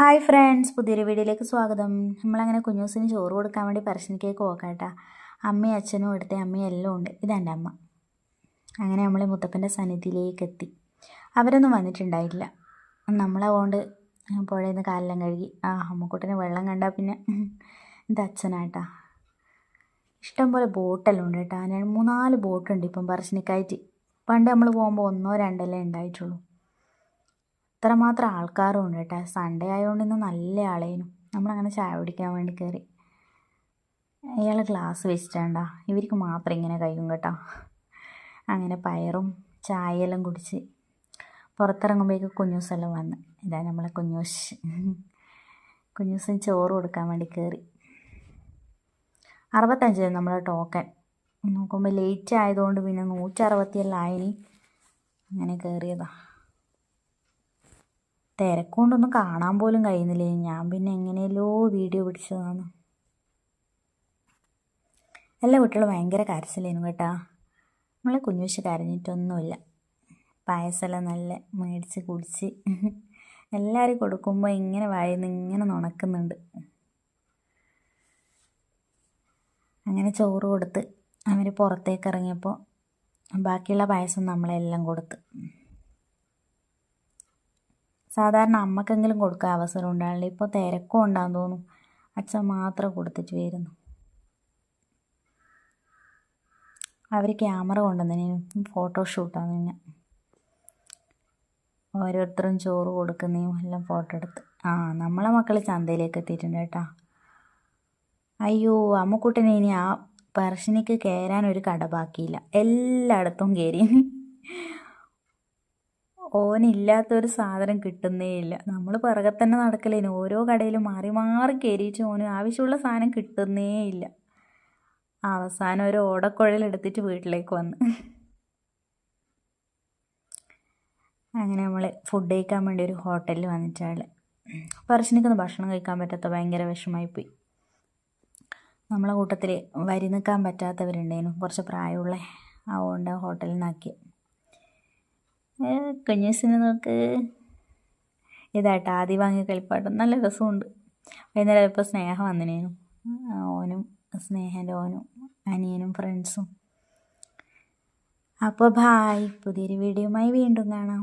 Hi friends പുതിയൊരു വീഡിയോയിലേക്ക് സ്വാഗതം. നമ്മളങ്ങനെ കുഞ്ഞൂസിന് ചോറ് കൊടുക്കാൻ വേണ്ടി പറശ്ശിനിക്കേക്ക് പോക്കാട്ടാ അമ്മയും അച്ഛനും ഇവിടുത്തെ അമ്മയും എല്ലാം ഉണ്ട്. ഇതെന്റെ അമ്മ. അങ്ങനെ നമ്മൾ മുത്തപ്പന്റെ സന്നിധിയിലേക്ക് എത്തി. അവരൊന്നും വന്നിട്ടുണ്ടായില്ല നമ്മളതുകൊണ്ട് പുഴയിൽ നിന്ന് കാലെല്ലാം കഴുകി ആ അമ്മക്കുട്ടനെ വെള്ളം കണ്ടാൽ പിന്നെ ഇത് അച്ഛനാട്ടാ. ഇഷ്ടംപോലെ ബോട്ടെല്ലാം ഉണ്ട് കേട്ടോ. മൂന്നാൽ ബോട്ടുണ്ട് ഇപ്പം പറശ്ശിനിക്കായിട്ട് പണ്ട് നമ്മൾ പോകുമ്പോൾ ഒന്നോ രണ്ടല്ലേ ഉണ്ടായിട്ടുള്ളൂ. ഇത്രമാത്രം ആൾക്കാരും ഉണ്ട് കേട്ടോ. സൺഡേ ആയതുകൊണ്ട് ഇന്ന് നല്ല ആളേനു. നമ്മളങ്ങനെ ചായ കുടിക്കാൻ വേണ്ടി കയറി അയാൾ ഗ്ലാസ് വെച്ചിട്ടാണ്ടാ. ഇവർക്ക് മാത്രം ഇങ്ങനെ കഴിയും കേട്ടോ. അങ്ങനെ പയറും ചായയെല്ലാം കുടിച്ച് പുറത്തിറങ്ങുമ്പോഴേക്ക് കുഞ്ഞൂസെല്ലാം വന്ന്. ഇതാ നമ്മളെ കുഞ്ഞൂസ്. കുഞ്ഞൂസിന് ചോറ് കൊടുക്കാൻ വേണ്ടി കയറി അറുപത്തഞ്ച് നമ്മളെ ടോക്കൺ നോക്കുമ്പോൾ ലേറ്റ് ആയതുകൊണ്ട് പിന്നെ നൂറ്ററുപത്തിയെല്ലാം ആയിനി അങ്ങനെ കയറിയതാ തിരക്കൊണ്ടൊന്നും കാണാൻ പോലും കഴിയുന്നില്ല? ഞാൻ പിന്നെ എങ്ങനെയല്ലോ വീഡിയോ പിടിച്ചതാണ്. എല്ലാ കുട്ടികളും ഭയങ്കര കരച്ചിലേനു കേട്ടാ. നമ്മളെ കുഞ്ഞുശ കരഞ്ഞിട്ടൊന്നുമില്ല. പായസമെല്ലാം നല്ല മേടിച്ച് കുടിച്ച് എല്ലാവരും കൊടുക്കുമ്പോൾ ഇങ്ങനെ വായുന്ന ഇങ്ങനെ നുണക്കുന്നുണ്ട്. അങ്ങനെ ചോറ് കൊടുത്ത് അവർ പുറത്തേക്ക് ഇറങ്ങിയപ്പോൾ ബാക്കിയുള്ള പായസം നമ്മളെല്ലാം കൊടുത്ത്. സാധാരണ അമ്മക്കെങ്കിലും കൊടുക്കാൻ അവസരം ഉണ്ടാവില്ല ഇപ്പോൾ തിരക്കും ഉണ്ടാകും തോന്നും അച്ഛൻ മാത്രം കൊടുത്തിട്ട് വരുന്നു. അവർ ക്യാമറ കൊണ്ടുവന്നതിന് ഫോട്ടോഷൂട്ടാണ് പിന്നെ ഓരോരുത്തരും ചോറ് കൊടുക്കുന്നതും എല്ലാം ഫോട്ടോ എടുത്ത്. ആ നമ്മളെ മക്കൾ ചന്തയിലേക്ക് എത്തിയിട്ടുണ്ട് കേട്ടോ. അയ്യോ അമ്മക്കുട്ടനെ ഇനി ആ പറശ്ശിനിക്ക് കയറാൻ ഒരു കട ബാക്കിയില്ല. എല്ലായിടത്തും കയറി ഓനില്ലാത്തൊരു സാധനം കിട്ടുന്നേ ഇല്ല. നമ്മൾ പിറകെ തന്നെ നടക്കലേന് ഓരോ കടയിലും മാറി മാറി കയറിയിട്ട് ഓന് ആവശ്യമുള്ള സാധനം കിട്ടുന്നേ ഇല്ല. അവസാനം ഒരു ഓടക്കുഴൽ എടുത്തിട്ട് വീട്ടിലേക്ക് വന്ന്. അങ്ങനെ നമ്മൾ ഫുഡ് കഴിക്കാൻ വേണ്ടി ഒരു ഹോട്ടലിൽ വന്നിട്ടാണ് പറശ്ശിനിക്കൊന്ന് ഭക്ഷണം കഴിക്കാൻ പറ്റാത്ത ഭയങ്കര വിഷമമായിപ്പോയി നമ്മളെ കൂട്ടത്തിൽ വരി നിൽക്കാൻ പറ്റാത്തവരുണ്ടായിരുന്നു. കുറച്ച് പ്രായമുള്ള അതുകൊണ്ട് ഹോട്ടലിൽ നിന്നാക്കി കുഞ്ഞൂസിന് നോക്ക് ഇതായിട്ട് ആദ്യം വാങ്ങിയ കളിപ്പാട്ടം. നല്ല രസമുണ്ട്. വൈകുന്നേരം ഇപ്പോൾ സ്നേഹം വന്നിനേനു. ഓനും സ്നേഹന്റെ ഓനും അനിയനും ഫ്രണ്ട്സും അപ്പോൾ ബായ് പുതിയൊരു വീഡിയോയുമായി വീണ്ടും കാണാം.